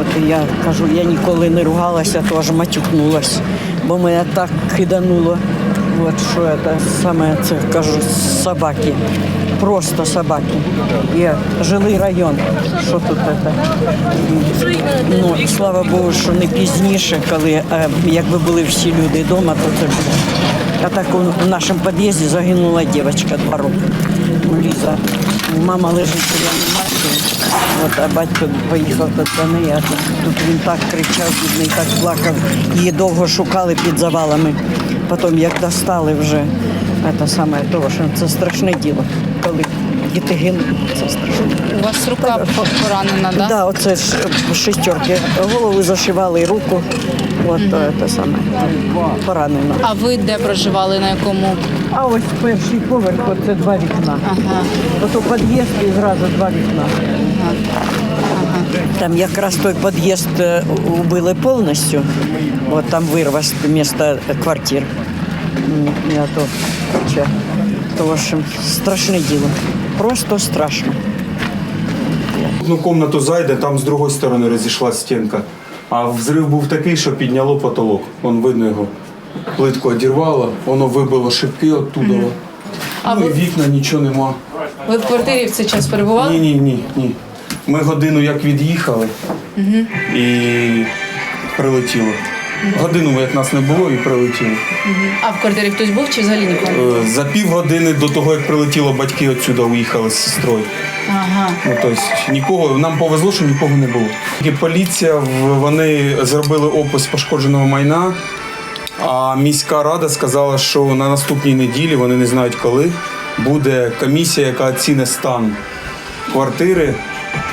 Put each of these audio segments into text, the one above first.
От я кажу, я ніколи не ругалася, то аж матюкнулась, бо мене так кидануло. От що це саме це кажу, собаки. Просто собаки. Є жилий район. Що тут це? Ну, слава Богу, що не пізніше, коли е, якби були всі люди вдома, то це було. А так у, нашому під'їзді загинула дівчинка два роки. Ліза. Мама лежить в реанімації. От, а батько поїхав до неї, а тут він так кричав, бідний, так плакав. Її довго шукали під завалами. Потім як достали вже, це саме того, що це страшне діло. Коли діти гинуть, це страшне. У вас рука по- поранена, Так, да? да, оце ж е, шестерки. Голову зашивали і руку. От це саме поранено. А ви де проживали, на якому? А ось перший поверх, це два вікна. Ага. Ото під'їзд і зразу два вікна. Там якраз той під'їзд е, убили повністю. От там вирва з міста квартир. М, Я то, то в страшне діло. Просто страшно. одну комнату зайде, там з другої сторони розійшла стінка. А взрив був такий, що підняло потолок. Вон видно його. Плитку одірвало, воно вибило шибки оттуда. А ну, і ви- вікна нічого нема. Ви в квартирі в цей час перебували? Ні, ні, ні, ні. Ми годину як від'їхали і прилетіло. Годину як нас не було і прилетіло. А в квартирі хтось був чи взагалі нікого? Е, За півгодини до того, як прилетіло, батьки відсюди уїхали з сестрою. Ага. Ну, тобто нікого, нам повезло, що нікого не було. І поліція, в- вони зробили опис пошкодженого майна, а міська рада сказала, що на наступній неділі, вони не знають коли, буде комісія, яка оціне стан квартири.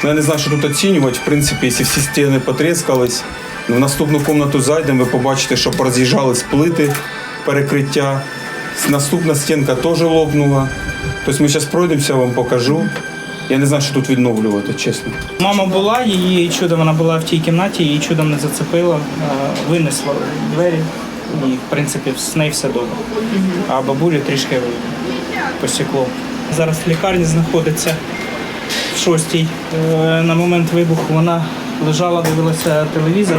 Ну, Я не знаю, що тут оцінювати. В принципі, якщо всі стіни потріскались, в наступну кімнату зайдемо, ви побачите, що пороз'їжджались плити перекриття. Наступна стінка теж лопнула. Тобто ми зараз пройдемося, вам покажу. Я не знаю, що тут відновлювати, чесно. Мама була, її чудом вона була в тій кімнаті, її чудом не зацепило, е, винесла двері і, в принципі, з нею все добре. А бабулю трішки посікло. Зараз в лікарні знаходиться шостій. Е, На момент вибуху вона лежала, дивилася телевізор.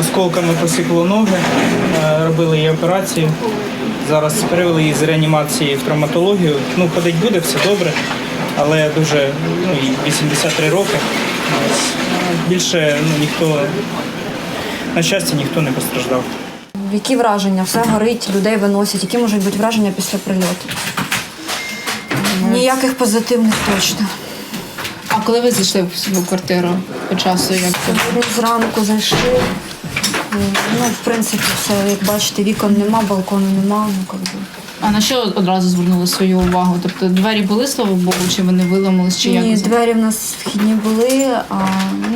Осколками посікло ноги, е, робили їй операцію. Зараз перевели її з реанімації в травматологію. Ну, ходить буде, все добре, але дуже ну, 83 роки. Більше ну, ніхто, на щастя, ніхто не постраждав. Які враження? Все горить, людей виносять. Які можуть бути враження після прильоту? Ніяких позитивних точно. А коли ви зайшли в свою квартиру по часу? Як це? Сьогодні зранку зайшли. Ну, в принципі, все, як бачите, вікон нема, балкону нема. Ну, как би. А на що одразу звернули свою увагу? Тобто двері були, слава Богу, чи вони виламались, чи Ні, як? двері в нас вхідні були, а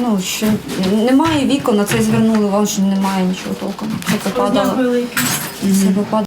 ну що немає вікон, а це й звернули вам, що немає нічого толком. Все попадало. Все попадало.